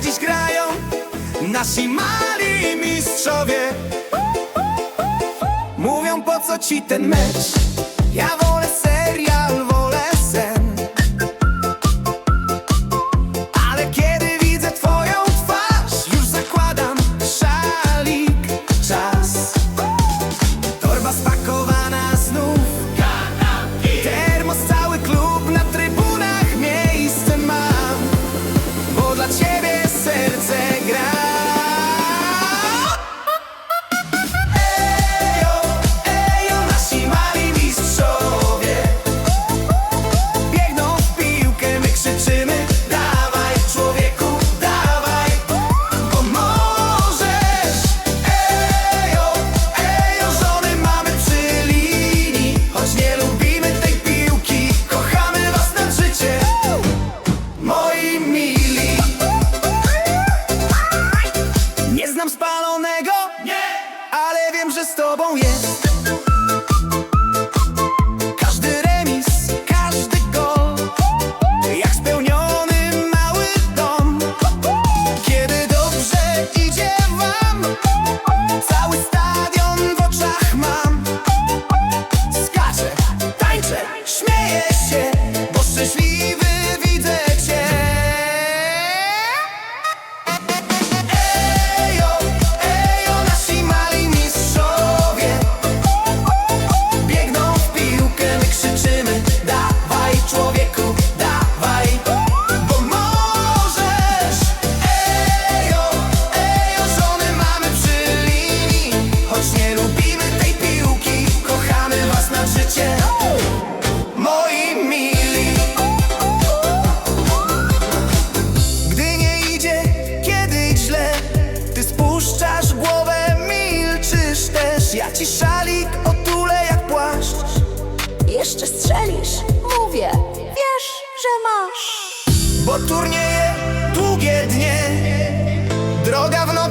dziś grają Nasi mali mistrzowie. Mówią po co ci ten mecz? Ja wolę ser jest. Każdy remis, każdy gol. Jak spełniony mały dom. Kiedy dobrze idzie wam. Cały stadion w oczach mam. Skaczę, tańczę, śmieję się Bo szczęśliwy Ja ci szalik otulę jak płaszcz. Jeszcze strzelisz, mówię, wiesz, że masz. Bo turnieje długie dnie. Droga w noc